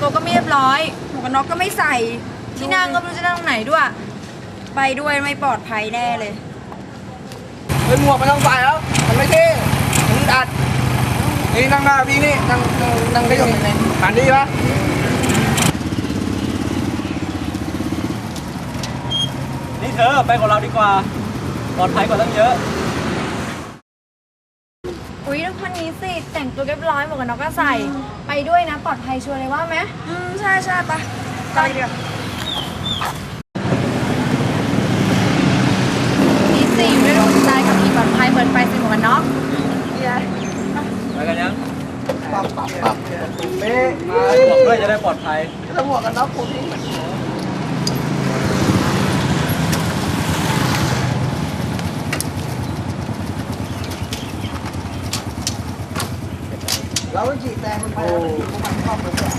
ตัวก็ไม่เรียบร้อยหมวกกันน็อกก็ไม่ใส่ ที่นั่งก็ไม่รู้จะนั่งตรงไหนด้วย ไปด้วยไม่ปลอดภัยแน่เลย เฮ้ยหมวกมันต้องใส่แล้ว มันไม่เท่มันอัดนี่นั่งหน้าพี่นี่นั่งนั่งนั่งได้ยังไงผ่านดีปะนี่เธอไปกับเราดีกว่า ปลอดภัยกว่าตั้งเยอะ อุ้ยคนนี้ สิแต่งตัวเรียบร้อยหมวกกันน็อกก็ใส่ ไปด้วยนะปลอดภัยชัวร์เลยว่าไหมอืมใช่ใช่ปะไปเดี๋ยวนี่สิอยู่ด้วยดวงใจกับขี่ปลอดภัยเปิดไฟใส่หมวกกันน็อกไปกันยังปับปับปับเป๊ะมาบอกด้วยจะได้ปลอดภัยแล้วหมวกกันน็อกกูทิ้งเราไปจีบแตงมันไปแล้วมัน ชอบมันเนี่ย